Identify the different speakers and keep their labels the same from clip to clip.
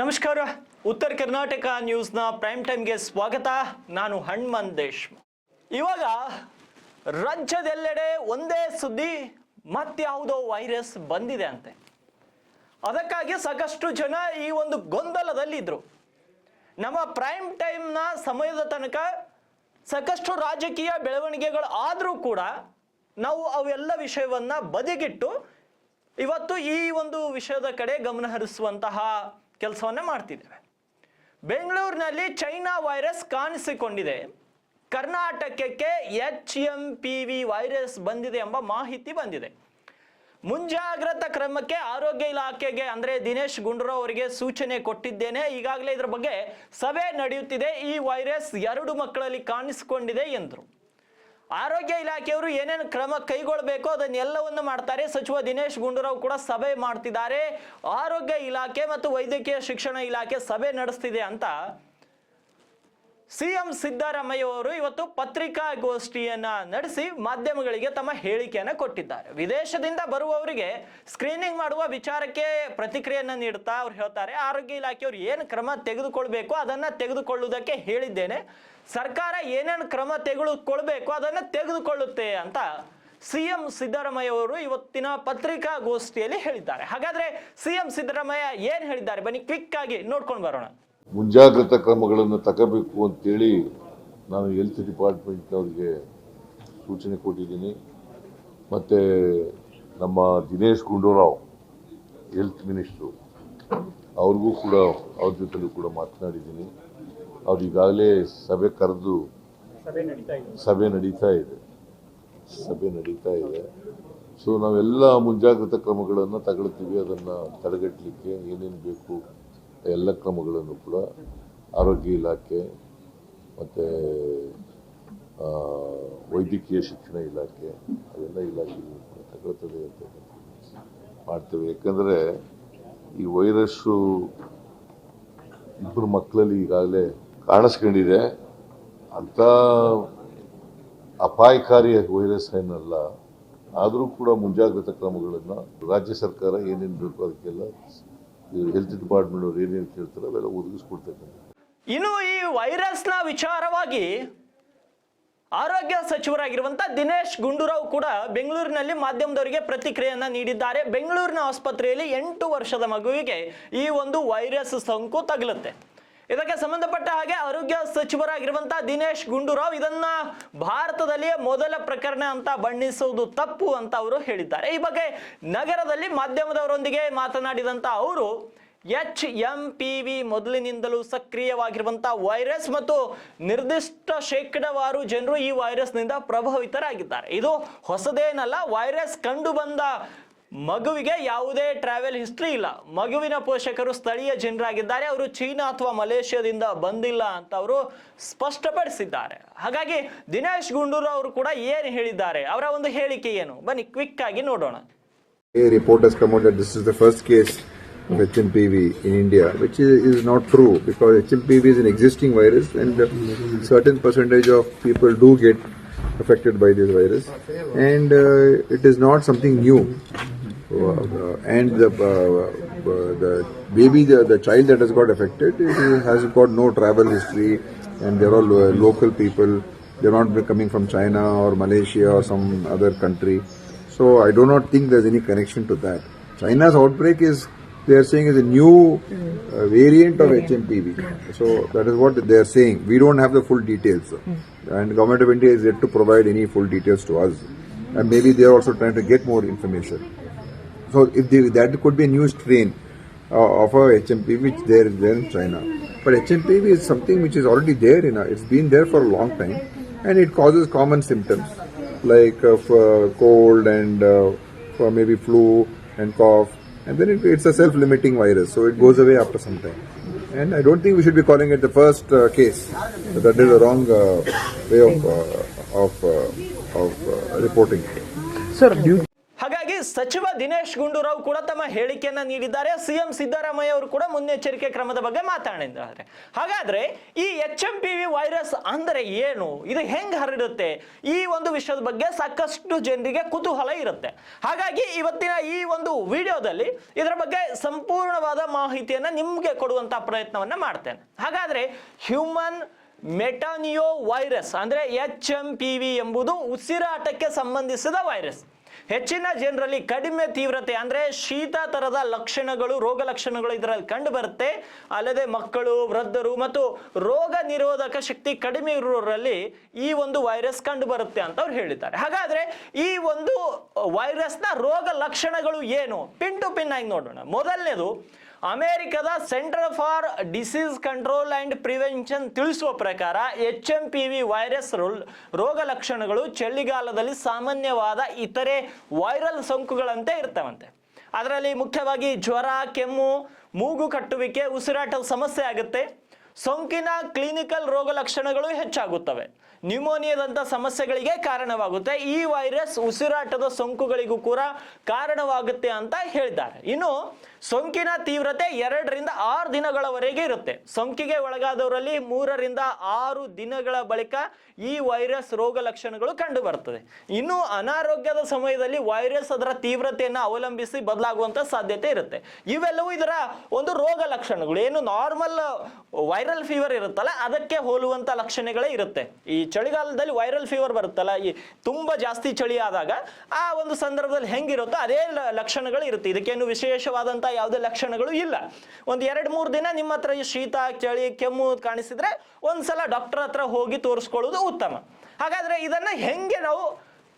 Speaker 1: ನಮಸ್ಕಾರ. ಉತ್ತರ ಕರ್ನಾಟಕ ನ್ಯೂಸ್ನ ಪ್ರೈಮ್ ಟೈಮ್ಗೆ ಸ್ವಾಗತ. ನಾನು ಹಣ್ಮನ್ ದೇಶ್ ಇವಾಗ ರಾಜ್ಯದೆಲ್ಲೆಡೆ ಒಂದೇ ಸುದ್ದಿ ಮತ್ಯಾವುದೋ ವೈರಸ್ ಬಂದಿದೆ ಅಂತೆ. ಅದಕ್ಕಾಗಿ ಸಾಕಷ್ಟು ಜನ ಈ ಒಂದು ಗೊಂದಲದಲ್ಲಿದ್ದರು ನಮ್ಮ ಪ್ರೈಮ್ ಟೈಮ್ನ ಸಮಯದ ತನಕ ಸಾಕಷ್ಟು ರಾಜಕೀಯ ಬೆಳವಣಿಗೆಗಳು ಆದರೂ ಕೂಡ ನಾವು ಅವೆಲ್ಲ ವಿಷಯವನ್ನ ಬದಿಗಿಟ್ಟು, ಇವತ್ತು ಈ ಒಂದು ವಿಷಯದ ಕಡೆ ಗಮನ ಹರಿಸುವಂತಹ ಕೆಲಸವನ್ನ ಮಾಡ್ತಿದ್ದೇವೆ. ಬೆಂಗಳೂರಿನಲ್ಲಿ ಚೈನಾ ವೈರಸ್ ಕಾಣಿಸಿಕೊಂಡಿದೆ. ಕರ್ನಾಟಕಕ್ಕೆ H M P V virus ಬಂದಿದೆ ಎಂಬ ಮಾಹಿತಿ ಬಂದಿದೆ. ಮುಂಜಾಗ್ರತಾ ಕ್ರಮಕ್ಕೆ ಆರೋಗ್ಯ ಇಲಾಖೆಗೆ, ಅಂದ್ರೆ ದಿನೇಶ್ ಗುಂಡೂರಾವ್ ಅವರಿಗೆ ಸೂಚನೆ ಕೊಟ್ಟಿದ್ದೇನೆ. ಈಗಾಗಲೇ ಇದರ ಬಗ್ಗೆ ಸಭೆ ನಡೆಯುತ್ತಿದೆ. ಈ ವೈರಸ್ ಎರಡು ಮಕ್ಕಳಲ್ಲಿ ಕಾಣಿಸಿಕೊಂಡಿದೆ ಎಂದರು. ಆರೋಗ್ಯ ಇಲಾಖೆಯವರು ಏನೇನು ಕ್ರಮ ಕೈಗೊಳ್ಳಬೇಕು ಅದನ್ನೆಲ್ಲವನ್ನು ಮಾಡ್ತಾರೆ. ಸಚಿವ ದಿನೇಶ್ ಗುಂಡೂರಾವ್ ಕೂಡ ಸಭೆ ಮಾಡ್ತಿದ್ದಾರೆ. ಆರೋಗ್ಯ ಇಲಾಖೆ ಮತ್ತು ವೈದ್ಯಕೀಯ ಶಿಕ್ಷಣ ಇಲಾಖೆ ಸಭೆ ನಡೆಸ್ತಿದೆ ಅಂತ ಸಿಎಂ ಸಿದ್ದರಾಮಯ್ಯ ಅವರು ಇವತ್ತು ಪತ್ರಿಕಾಗೋಷ್ಠಿಯನ್ನ ನಡೆಸಿ ಮಾಧ್ಯಮಗಳಿಗೆ ತಮ್ಮ ಹೇಳಿಕೆಯನ್ನು ಕೊಟ್ಟಿದ್ದಾರೆ. ವಿದೇಶದಿಂದ ಬರುವವರಿಗೆ ಸ್ಕ್ರೀನಿಂಗ್ ಮಾಡುವ ವಿಚಾರಕ್ಕೆ ಪ್ರತಿಕ್ರಿಯೆಯನ್ನ ನೀಡುತ್ತಾ ಅವ್ರು ಹೇಳ್ತಾರೆ. ಆರೋಗ್ಯ ಇಲಾಖೆಯವರು ಏನು ಕ್ರಮ ತೆಗೆದುಕೊಳ್ಬೇಕು ಅದನ್ನ ತೆಗೆದುಕೊಳ್ಳುವುದಕ್ಕೆ ಹೇಳಿದ್ದೇನೆ. ಸರ್ಕಾರ ಏನೇನು ಕ್ರಮ ತೆಗೆದುಕೊಳ್ಬೇಕು ಅದನ್ನ ತೆಗೆದುಕೊಳ್ಳುತ್ತೆ ಅಂತ ಸಿಎಂ ಸಿದ್ದರಾಮಯ್ಯ ಅವರು ಇವತ್ತಿನ ಪತ್ರಿಕಾಗೋಷ್ಠಿಯಲ್ಲಿ ಹೇಳಿದ್ದಾರೆ. ಹಾಗಾದ್ರೆ ಸಿಎಂ ಸಿದ್ದರಾಮಯ್ಯ ಏನ್ ಹೇಳಿದ್ದಾರೆ? ಬನ್ನಿ ಕ್ವಿಕ್ ಆಗಿ ನೋಡ್ಕೊಂಡು ಬರೋಣ.
Speaker 2: ಮುಂಜಾಗ್ರತಾ ಕ್ರಮಗಳನ್ನು ತಗೋಬೇಕು ಅಂತೇಳಿ ನಾನು ಹೆಲ್ತ್ ಡಿಪಾರ್ಟ್ಮೆಂಟ್ನವ್ರಿಗೆ ಸೂಚನೆ ಕೊಟ್ಟಿದ್ದೀನಿ. ಮತ್ತು ನಮ್ಮ ದಿನೇಶ್ ಗುಂಡೂರಾವ್ ಹೆಲ್ತ್ ಮಿನಿಸ್ಟ್ರು ಅವ್ರಿಗೂ ಕೂಡ ಅವ್ರ ಜೊತೆಲೂ ಕೂಡ ಮಾತನಾಡಿದ್ದೀನಿ. ಅವ್ರು ಈಗಾಗಲೇ ಸಭೆ ಕರೆದು ಸಭೆ ನಡೀತಾ ಇದೆ. ಸಭೆ ನಡೀತಾ ಇದೆ. ಸೊ ನಾವೆಲ್ಲ ಮುಂಜಾಗ್ರತಾ ಕ್ರಮಗಳನ್ನು ತಗೊಳ್ತೀವಿ. ಅದನ್ನು ತಡೆಗಟ್ಟಲಿಕ್ಕೆ ಏನೇನು ಬೇಕು ಎಲ್ಲ ಕ್ರಮಗಳನ್ನು ಕೂಡ ಆರೋಗ್ಯ ಇಲಾಖೆ ಮತ್ತು ವೈದ್ಯಕೀಯ ಶಿಕ್ಷಣ ಇಲಾಖೆ, ಅದೆಲ್ಲ ಇಲಾಖೆಗಳು ಕೂಡ ತಗೊಳ್ತದೆ ಅಂತ ಮಾಡ್ತೇವೆ. ಯಾಕಂದರೆ ಈ ವೈರಸ್ಸು ಇಬ್ಬರು ಮಕ್ಕಳಲ್ಲಿ ಈಗಾಗಲೇ ಕಾಣಿಸ್ಕೊಂಡಿದೆ. ಅಂಥ ಅಪಾಯಕಾರಿ ವೈರಸ್ ಏನಲ್ಲ, ಆದರೂ ಕೂಡ ಮುಂಜಾಗ್ರತಾ ಕ್ರಮಗಳನ್ನು ರಾಜ್ಯ ಸರ್ಕಾರ ಏನೇನು ಬೇಕು ಅದಕ್ಕೆಲ್ಲ ಹೆಲ್ತ್ ಡಿಪಾರ್ಟ್ಮೆಂಟ್ ಅವ್ರು ಏನೇನು ಕೇಳ್ತಾರೆ ಅವೆಲ್ಲ ಒದಗಿಸ್ಕೊಡ್ತಕ್ಕಂಥ
Speaker 1: ಇನ್ನು ಈ ವೈರಸ್ನ ವಿಚಾರವಾಗಿ ಆರೋಗ್ಯ ಸಚಿವರಾಗಿರುವಂತ ದಿನೇಶ್ ಗುಂಡೂರಾವ್ ಕೂಡ ಬೆಂಗಳೂರಿನಲ್ಲಿ ಮಾಧ್ಯಮದವರಿಗೆ ಪ್ರತಿಕ್ರಿಯೆಯನ್ನ ನೀಡಿದ್ದಾರೆ. ಬೆಂಗಳೂರಿನ ಆಸ್ಪತ್ರೆಯಲ್ಲಿ ಎಂಟು ವರ್ಷದ ಮಗುವಿಗೆ ಈ ಒಂದು ವೈರಸ್ ಸೋಂಕು ತಗುಲುತ್ತೆ. ಇದಕ್ಕೆ ಸಂಬಂಧಪಟ್ಟ ಹಾಗೆ ಆರೋಗ್ಯ ಸಚಿವರಾಗಿರುವಂತಹ ದಿನೇಶ್ ಗುಂಡೂರಾವ್ ಇದನ್ನ ಭಾರತದಲ್ಲಿ ಮೊದಲ ಪ್ರಕರಣ ಅಂತ ಬಣ್ಣಿಸುವುದು ತಪ್ಪು ಅಂತ ಅವರು ಹೇಳಿದ್ದಾರೆ. ಈ ಬಗ್ಗೆ ನಗರದಲ್ಲಿ ಮಾಧ್ಯಮದವರೊಂದಿಗೆ ಮಾತನಾಡಿದಂತ ಅವರು ಎಚ್ ಎಂ ಪಿ ವಿ ಮೊದಲಿನಿಂದಲೂ ಸಕ್ರಿಯವಾಗಿರುವಂತಹ ವೈರಸ್ ಮತ್ತು ನಿರ್ದಿಷ್ಟ ಶೇಕಡಾವಾರು ಜನರು ಈ ವೈರಸ್ನಿಂದ ಪ್ರಭಾವಿತರಾಗಿದ್ದಾರೆ. ಇದು ಹೊಸದೇನಲ್ಲ, ವೈರಸ್ ಕಂಡು ಬಂದ ಮಗುವಿಗೆ ಯಾವುದೇ ಟ್ರಾವೆಲ್ ಹಿಸ್ಟ್ರಿ ಇಲ್ಲ ಮಗುವಿನ ಪೋಷಕರು ಸ್ಥಳೀಯ ಜನರಾಗಿದ್ದಾರೆ ಅವರು ಚೀನಾ ಅಥವಾ ಮಲೇಷ್ಯಾದಿಂದ ಬಂದಿಲ್ಲ ಅಂತ ಅವರು ಸ್ಪಷ್ಟಪಡಿಸಿದ್ದಾರೆ ಹಾಗಾಗಿ ದಿನೇಶ್ ಗುಂಡೂರು ಅವರು ಕೂಡ ಏನು ಹೇಳಿದ್ದಾರೆ ಅವರ ಒಂದು ಹೇಳಿಕೆ ಏನು ಬನ್ನಿ ಕ್ವಿಕ್ ಆಗಿ ನೋಡೋಣ
Speaker 3: of HMPV in India, which is, is not true because HMPV is an existing virus and a certain percentage of people do get affected by this virus and uh, it is not something new. Uh, and the, uh, uh, the baby, the, the child that has got affected, it has got no travel history and they're all local people. They're not coming from China or Malaysia or some other country. So I do not think there's any connection to that. China's outbreak is they are saying is a new uh, variant of HMPV. So that is what they are saying. We don't have the full details, and government of India is yet to provide any full details to us. And maybe they are also trying to get more information. So if they, that could be a new strain uh, of a HMPV which there is there in China. But HMPV is something which is already there in it's been there for a long time, and it causes common symptoms like uh, uh cold and uh, uh, maybe flu and cough, and then it, it's a self-limiting virus, so it goes away after some time. And I don't think we should be calling it the first uh, case. So that is the wrong uh, way of uh, of uh, of uh, reporting.
Speaker 4: Sir,
Speaker 1: ಸಚಿವ ದಿನೇಶ್ ಗುಂಡೂರಾವ್ ಕೂಡ ತಮ್ಮ ಹೇಳಿಕೆಯನ್ನ ನೀಡಿದ್ದಾರೆ. CM Siddaramaiah ಅವರು ಕೂಡ ಮುನ್ನೆಚ್ಚರಿಕೆ ಕ್ರಮದ ಬಗ್ಗೆ ಮಾತನಾಡಿದ್ದಾರೆ ಹಾಗಾದ್ರೆ ಈ H M P V virus ಅಂದ್ರೆ ಏನು? ಇದು ಹೆಂಗ್ ಹರಡುತ್ತೆ? ಈ ಒಂದು ವಿಷಯದ ಬಗ್ಗೆ ಸಾಕಷ್ಟು ಜನರಿಗೆ ಕುತೂಹಲ ಇರುತ್ತೆ. ಹಾಗಾಗಿ ಇವತ್ತಿನ ಈ ಒಂದು ವಿಡಿಯೋದಲ್ಲಿ ಇದರ ಬಗ್ಗೆ ಸಂಪೂರ್ಣವಾದ ಮಾಹಿತಿಯನ್ನ ನಿಮ್ಗೆ ಕೊಡುವಂತ ಪ್ರಯತ್ನವನ್ನ ಮಾಡ್ತೇನೆ. ಹಾಗಾದ್ರೆ ಹ್ಯೂಮನ್ ಮೆಟಾನಿಯೋ ವೈರಸ್ ಅಂದ್ರೆ ಎಚ್ ಎಂ ಪಿ ವಿ ಎಂಬುದು ಉಸಿರಾಟಕ್ಕೆ ಸಂಬಂಧಿಸಿದ ವೈರಸ್ ಹೆಚ್ಚಿನ ಜನರಲ್ಲಿ ಕಡಿಮೆ ತೀವ್ರತೆ ಅಂದ್ರೆ ಶೀತ ತರದ ಲಕ್ಷಣಗಳು, ರೋಗ ಲಕ್ಷಣಗಳು ಇದರಲ್ಲಿ ಕಂಡು ಬರುತ್ತೆ ಅಲ್ಲದೆ ಮಕ್ಕಳು, ವೃದ್ಧರು ಮತ್ತು ರೋಗ ನಿರೋಧಕ ಶಕ್ತಿ ಕಡಿಮೆ ಇರೋರಲ್ಲಿ ಈ ಒಂದು ವೈರಸ್ ಕಂಡು ಬರುತ್ತೆ ಅಂತ ಅವ್ರು ಹೇಳಿದ್ದಾರೆ. ಹಾಗಾದ್ರೆ ಈ ಒಂದು ವೈರಸ್ನ ರೋಗ ಲಕ್ಷಣಗಳು ಏನು? ಪಿನ್ ಟು ಪಿನ್ ಆಗಿ ನೋಡೋಣ. ಮೊದಲನೇದು ಅಮೆರಿಕದ centre for disease control and prevention ತಿಳಿಸುವ ಪ್ರಕಾರ H M P V virus ರೋಗ ಲಕ್ಷಣಗಳು ಚಳಿಗಾಲದಲ್ಲಿ ಸಾಮಾನ್ಯವಾದ ಇತರೆ ವೈರಲ್ ಸೋಂಕುಗಳಂತೆ ಇರ್ತವಂತೆ. ಅದರಲ್ಲಿ ಮುಖ್ಯವಾಗಿ ಜ್ವರ, ಕೆಮ್ಮು, ಮೂಗು ಕಟ್ಟುವಿಕೆ, ಉಸಿರಾಟದ ಸಮಸ್ಯೆ ಆಗುತ್ತೆ. ಸೋಂಕಿನ ಕ್ಲಿನಿಕಲ್ ರೋಗ ಲಕ್ಷಣಗಳು ಹೆಚ್ಚಾಗುತ್ತವೆ. ನ್ಯೂಮೋನಿಯಾದಂಥ ಸಮಸ್ಯೆಗಳಿಗೆ ಕಾರಣವಾಗುತ್ತೆ. ಈ ವೈರಸ್ ಉಸಿರಾಟದ ಸೋಂಕುಗಳಿಗೂ ಕೂಡ ಕಾರಣವಾಗುತ್ತೆ ಅಂತ ಹೇಳಿದ್ದಾರೆ. ಇನ್ನು ಸೋಂಕಿನ ತೀವ್ರತೆ ಎರಡರಿಂದ ಆರು ದಿನಗಳವರೆಗೆ ಇರುತ್ತೆ. ಸೋಂಕಿಗೆ ಒಳಗಾದವರಲ್ಲಿ ಮೂರರಿಂದ ಆರು ದಿನಗಳ ಬಳಿಕ ಈ ವೈರಸ್ ರೋಗ ಲಕ್ಷಣಗಳು ಕಂಡು ಬರ್ತದೆ ಇನ್ನು ಅನಾರೋಗ್ಯದ ಸಮಯದಲ್ಲಿ ವೈರಸ್ ಅದರ ತೀವ್ರತೆಯನ್ನು ಅವಲಂಬಿಸಿ ಬದಲಾಗುವಂತ ಸಾಧ್ಯತೆ ಇರುತ್ತೆ. ಇವೆಲ್ಲವೂ ಇದರ ಒಂದು ರೋಗ ಲಕ್ಷಣಗಳು. ಏನು ನಾರ್ಮಲ್ ವೈರಲ್ ಫೀವರ್ ಇರುತ್ತಲ್ಲ, ಅದಕ್ಕೆ ಹೋಲುವಂತ ಲಕ್ಷಣಗಳೇ ಇರುತ್ತೆ. ಈ ಚಳಿಗಾಲದಲ್ಲಿ ವೈರಲ್ ಫೀವರ್ ಬರುತ್ತಲ್ಲ, ಈ ತುಂಬಾ ಜಾಸ್ತಿ ಚಳಿ ಆದಾಗ ಆ ಒಂದು ಸಂದರ್ಭದಲ್ಲಿ ಹೆಂಗಿರುತ್ತೋ ಅದೇ ಲಕ್ಷಣಗಳು ಇರುತ್ತೆ. ಇದಕ್ಕೇನು ವಿಶೇಷವಾದಂತ ಯಾವುದೇ ಲಕ್ಷಣಗಳು ಇಲ್ಲ. ಒಂದು ಎರಡು ಮೂರು ದಿನ ನಿಮ್ಮ ಹತ್ರ ಈ ಶೀತ, ಚಳಿ, ಕೆಮ್ಮು ಕಾಣಿಸಿದ್ರೆ ಒಂದ್ಸಲ ಡಾಕ್ಟರ್ ಹತ್ರ ಹೋಗಿ ತೋರಿಸ್ಕೊಳ್ಳೋದು ಉತ್ತಮ. ಹಾಗಾದ್ರೆ ಇದನ್ನ ಹೆಂಗೆ ನಾವು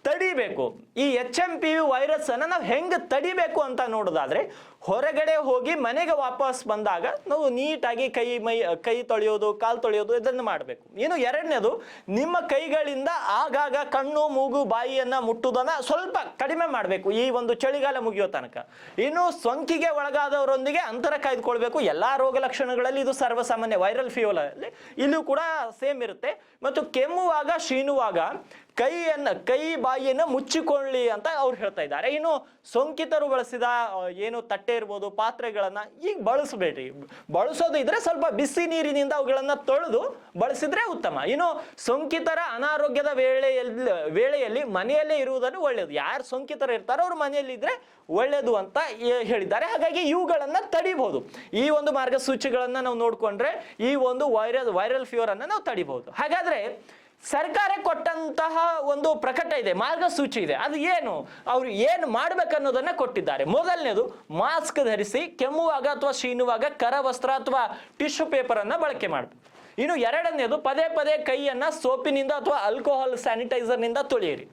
Speaker 1: ತಡಿಬೇಕು? ಈ H M P V virus ಅನ್ನು ನಾವು ಹೆಂಗೆ ತಡಿಬೇಕು ಅಂತ ನೋಡೋದಾದ್ರೆ ಹೊರಗಡೆ ಹೋಗಿ ಮನೆಗೆ ವಾಪಸ್ ಬಂದಾಗ ನಾವು ನೀಟಾಗಿ ಕೈ ಮೈ, ಕೈ ತೊಳೆಯೋದು, ಕಾಲು ತೊಳೆಯೋದು ಇದನ್ನು ಮಾಡಬೇಕು. ಇನ್ನು ಎರಡನೇದು, ನಿಮ್ಮ ಕೈಗಳಿಂದ ಆಗಾಗ ಕಣ್ಣು, ಮೂಗು, ಬಾಯಿಯನ್ನು ಮುಟ್ಟುವುದನ್ನ ಸ್ವಲ್ಪ ಕಡಿಮೆ ಮಾಡಬೇಕು. ಈ ಒಂದು ಚಳಿಗಾಲ ಮುಗಿಯೋ ತನಕ. ಇನ್ನು ಸೋಂಕಿಗೆ ಒಳಗಾದವರೊಂದಿಗೆ ಅಂತರ ಕಾಯ್ದುಕೊಳ್ಬೇಕು. ಎಲ್ಲಾ ರೋಗ ಲಕ್ಷಣಗಳಲ್ಲಿ ಇದು ಸರ್ವಸಾಮಾನ್ಯ. ವೈರಲ್ ಫೀವರ್ ಅಲ್ಲಿ ಇಲ್ಲೂ ಕೂಡ ಸೇಮ್ ಇರುತ್ತೆ. ಮತ್ತು ಕೆಮ್ಮುವಾಗ, ಶೀನುವಾಗ ಕೈಯನ್ನ, ಕೈ ಬಾಯಿಯನ್ನು ಮುಚ್ಚಿಕೊಳ್ಳಿ ಅಂತ ಅವ್ರು ಹೇಳ್ತಾ ಇದ್ದಾರೆ. ಇನ್ನು ಸೋಂಕಿತರು ಬಳಸಿದ ಏನು ತಟ್ಟೆ ಇರ್ಬೋದು, ಪಾತ್ರೆಗಳನ್ನ ಈಗ ಬಳಸಬೇಡಿ. ಬಳಸೋದು ಇದ್ರೆ ಸ್ವಲ್ಪ ಬಿಸಿ ನೀರಿನಿಂದ ಅವುಗಳನ್ನ ತೊಳೆದು ಬಳಸಿದ್ರೆ ಉತ್ತಮ. ಇನ್ನು ಸೋಂಕಿತರ ಅನಾರೋಗ್ಯದ ವೇಳೆಯಲ್ಲಿ ವೇಳೆಯಲ್ಲಿ ಮನೆಯಲ್ಲೇ ಇರುವುದನ್ನು ಒಳ್ಳೆಯದು ಯಾರು ಸೋಂಕಿತರು ಇರ್ತಾರೋ ಅವ್ರು ಮನೆಯಲ್ಲಿ ಇದ್ರೆ ಒಳ್ಳೆಯದು ಅಂತ ಹೇಳಿದ್ದಾರೆ. ಹಾಗಾಗಿ ಇವುಗಳನ್ನು ತಡಿಬಹುದು. ಈ ಒಂದು ಮಾರ್ಗಸೂಚಿಗಳನ್ನು ನಾವು ನೋಡ್ಕೊಂಡ್ರೆ ಈ ಒಂದು ವೈರಲ್ ವೈರಲ್ ಫೀವರ್ ಅನ್ನ ನಾವು ತಡಿಬಹುದು. ಹಾಗಾದ್ರೆ ಸರ್ಕಾರ ಕೊಟ್ಟಂತಹ ಒಂದು ಪ್ರಕಟ ಇದೆ, ಮಾರ್ಗಸೂಚಿ ಇದೆ. ಅದು ಏನು? ಅವರು ಏನು ಮಾಡ್ಬೇಕನ್ನೋದನ್ನ ಕೊಟ್ಟಿದ್ದಾರೆ. ಮೊದಲನೇದು, ಮಾಸ್ಕ್ ಧರಿಸಿ ಕೆಮ್ಮುವಾಗ ಅಥವಾ ಶೀನುವಾಗ ಕರವಸ್ತ್ರ ಅಥವಾ ಟಿಶ್ಯೂ ಪೇಪರ್ ಅನ್ನ ಬಳಕೆ ಮಾಡಬೇಕು. ಇನ್ನು ಎರಡನೇದು, ಪದೇ ಪದೇ ಕೈಯನ್ನ ಸೋಪಿನಿಂದ ಅಥವಾ ಆಲ್ಕೋಹಾಲ್ ಸ್ಯಾನಿಟೈಸರ್ನಿಂದ ತೊಳೆಯಿರಿ.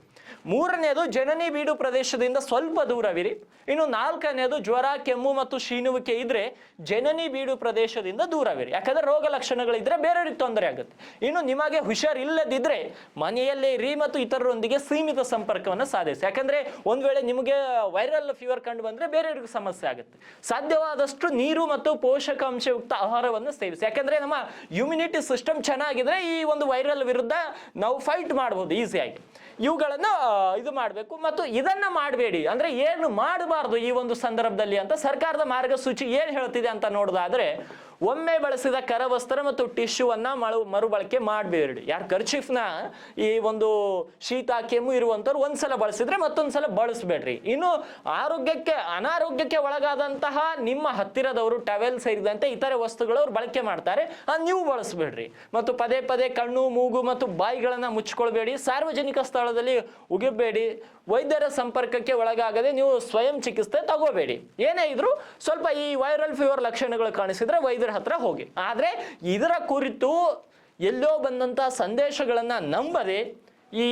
Speaker 1: ಮೂರನೇದು ಜನನಿ ಬೀಡು ಪ್ರದೇಶದಿಂದ ಸ್ವಲ್ಪ ದೂರವಿರಿ. ಇನ್ನು ನಾಲ್ಕನೆಯದು ಜ್ವರ, ಕೆಮ್ಮು ಮತ್ತು ಶೀನುವಿಕೆ ಇದ್ರೆ ಜನನಿ ಬೀಡು ಪ್ರದೇಶದಿಂದ ದೂರವಿರಿ. ಯಾಕಂದ್ರೆ ರೋಗ ಲಕ್ಷಣಗಳಿದ್ರೆ ಬೇರೆಯವ್ರಿಗೆ ತೊಂದರೆ ಆಗುತ್ತೆ. ಇನ್ನು ನಿಮಗೆ ಹುಷಾರ್ ಇಲ್ಲದಿದ್ರೆ ಮನೆಯಲ್ಲೇ ಇರಿ ಮತ್ತು ಇತರರೊಂದಿಗೆ ಸೀಮಿತ ಸಂಪರ್ಕವನ್ನು ಸಾಧಿಸಿ. ಯಾಕಂದ್ರೆ ಒಂದ್ ವೇಳೆ ನಿಮಗೆ ವೈರಲ್ ಫೀವರ್ ಕಂಡು ಬಂದ್ರೆ ಬೇರೆಯವ್ರಿಗೆ ಸಮಸ್ಯೆ ಆಗುತ್ತೆ. ಸಾಧ್ಯವಾದಷ್ಟು ನೀರು ಮತ್ತು ಪೋಷಕಾಂಶಯುಕ್ತ ಆಹಾರವನ್ನು ಸೇವಿಸಿ. ಯಾಕಂದ್ರೆ ನಮ್ಮ ಇಮ್ಯುನಿಟಿ ಸಿಸ್ಟಮ್ ಚೆನ್ನಾಗಿದ್ರೆ ಈ ಒಂದು ವೈರಲ್ ವಿರುದ್ಧ ನಾವು ಫೈಟ್ ಮಾಡಬಹುದು ಈಸಿಯಾಗಿ ಇವುಗಳನ್ನು ಇದು ಮಾಡಬೇಕು. ಮತ್ತು ಇದನ್ನ ಮಾಡಬೇಡಿ. ಅಂದ್ರೆ ಏನು ಮಾಡಬಾರ್ದು ಈ ಒಂದು ಸಂದರ್ಭದಲ್ಲಿ ಅಂತ ಸರ್ಕಾರದ ಮಾರ್ಗಸೂಚಿ ಏನು ಹೇಳ್ತಿದೆ ಅಂತ ನೋಡೋದಾದ್ರೆ ಒಮ್ಮೆ ಬಳಸಿದ ಕರವಸ್ತ್ರ ಮತ್ತು ಟಿಶ್ಯೂವನ್ನು ಮಳು ಮರುಬಳಕೆ ಮಾಡಬೇಡಿ. ಯಾರು ಕರ್ಚಿಫ್ನ ಈ ಒಂದು ಶೀತ ಕೆಮ್ಮು ಇರುವಂಥವ್ರು ಒಂದ್ಸಲ ಬಳಸಿದ್ರೆ ಮತ್ತೊಂದ್ಸಲ ಬಳಸಬೇಡ್ರಿ. ಇನ್ನು ಆರೋಗ್ಯಕ್ಕೆ, ಅನಾರೋಗ್ಯಕ್ಕೆ ಒಳಗಾದಂತಹ ನಿಮ್ಮ ಹತ್ತಿರದವರು ಟವೆಲ್ ಸೇರಿದಂತೆ ಇತರೆ ವಸ್ತುಗಳು ಅವ್ರು ಬಳಕೆ ಮಾಡ್ತಾರೆ, ಅದು ನೀವು ಬಳಸಬೇಡ್ರಿ. ಮತ್ತು ಪದೇ ಪದೇ ಕಣ್ಣು, ಮೂಗು ಮತ್ತು ಬಾಯಿಗಳನ್ನ ಮುಚ್ಕೊಳ್ಬೇಡಿ. ಸಾರ್ವಜನಿಕ ಸ್ಥಳದಲ್ಲಿ ಉಗಿಬೇಡಿ. ವೈದ್ಯರ ಸಂಪರ್ಕಕ್ಕೆ ಒಳಗಾಗದೆ ನೀವು ಸ್ವಯಂ ಚಿಕಿತ್ಸೆ ತಗೋಬೇಡಿ. ಏನೇ ಇದ್ರು ಸ್ವಲ್ಪ ಈ ವೈರಲ್ ಫೀವರ್ ಲಕ್ಷಣಗಳು ಕಾಣಿಸಿದ್ರೆ ವೈದ್ಯರ ಹತ್ರ ಹೋಗಿ. ಆದ್ರೆ ಇದರ ಕುರಿತು ಎಲ್ಲೋ ಬಂದಂತ ಸಂದೇಶಗಳನ್ನು ನಂಬದೆ ಈ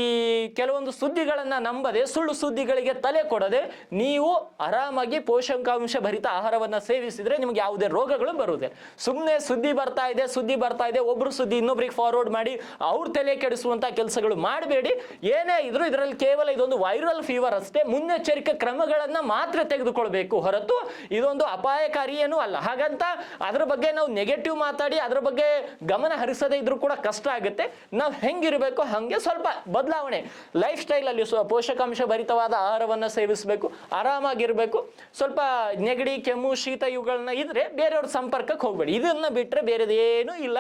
Speaker 1: ಕೆಲವೊಂದು ಸುದ್ದಿಗಳನ್ನು ನಂಬದೆ ಸುಳ್ಳು ಸುದ್ದಿಗಳಿಗೆ ತಲೆ ಕೊಡದೆ ನೀವು ಆರಾಮಾಗಿ ಪೋಷಕಾಂಶ ಭರಿತ ಆಹಾರವನ್ನ ಸೇವಿಸಿದ್ರೆ ನಿಮ್ಗೆ ಯಾವುದೇ ರೋಗಗಳು ಬರುವುದೇ ಸುಮ್ಮನೆ ಸುದ್ದಿ ಬರ್ತಾ ಇದೆ, ಸುದ್ದಿ ಬರ್ತಾ ಇದೆ, ಒಬ್ರು ಸುದ್ದಿ ಇನ್ನೊಬ್ರಿಗೆ ಫಾರ್ವರ್ಡ್ ಮಾಡಿ ಅವ್ರ ತಲೆ ಕೆಡಿಸುವಂತ ಕೆಲಸಗಳು ಮಾಡಬೇಡಿ. ಏನೇ ಇದ್ರು ಇದರಲ್ಲಿ ಕೇವಲ ಇದೊಂದು ವೈರಲ್ ಫೀವರ್ ಅಷ್ಟೇ, ಮುನ್ನೆಚ್ಚರಿಕೆ ಕ್ರಮಗಳನ್ನು ಮಾತ್ರ ತೆಗೆದುಕೊಳ್ಬೇಕು ಹೊರತು ಇದೊಂದು ಅಪಾಯಕಾರಿ ಏನೂ ಅಲ್ಲ. ಹಾಗಂತ ಅದ್ರ ಬಗ್ಗೆ ನಾವು ನೆಗೆಟಿವ್ ಮಾತಾಡಿ, ಅದ್ರ ಬಗ್ಗೆ ಗಮನ ಹರಿಸದೇ ಇದ್ರೂ ಕೂಡ ಕಷ್ಟ ಆಗುತ್ತೆ. ನಾವು ಹೆಂಗಿರಬೇಕು ಹಂಗೆ ಸ್ವಲ್ಪ ಬದಲಾವಣೆ. ಲೈಫ್ ಸ್ಟೈಲಲ್ಲಿ ಸ್ವ ಪೋಷಕಾಂಶ ಭರಿತವಾದ ಆಹಾರವನ್ನು ಸೇವಿಸಬೇಕು, ಆರಾಮಾಗಿರಬೇಕು. ಸ್ವಲ್ಪ ನೆಗಡಿ, ಕೆಮ್ಮು, ಶೀತ ಇವುಗಳನ್ನ ಇದ್ರೆ ಬೇರೆಯವ್ರ ಸಂಪರ್ಕಕ್ಕೆ ಹೋಗಬೇಡಿ. ಇದನ್ನ ಬಿಟ್ಟರೆ ಬೇರೆದೇನೂ ಇಲ್ಲ.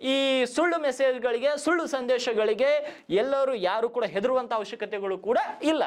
Speaker 1: ಈ ಸುಳ್ಳು ಮೆಸೇಜ್ಗಳಿಗೆ ಸುಳ್ಳು ಸಂದೇಶಗಳಿಗೆ ಎಲ್ಲರೂ ಯಾರು ಕೂಡ ಹೆದರುವಂಥ ಅವಶ್ಯಕತೆಗಳು ಕೂಡ ಇಲ್ಲ.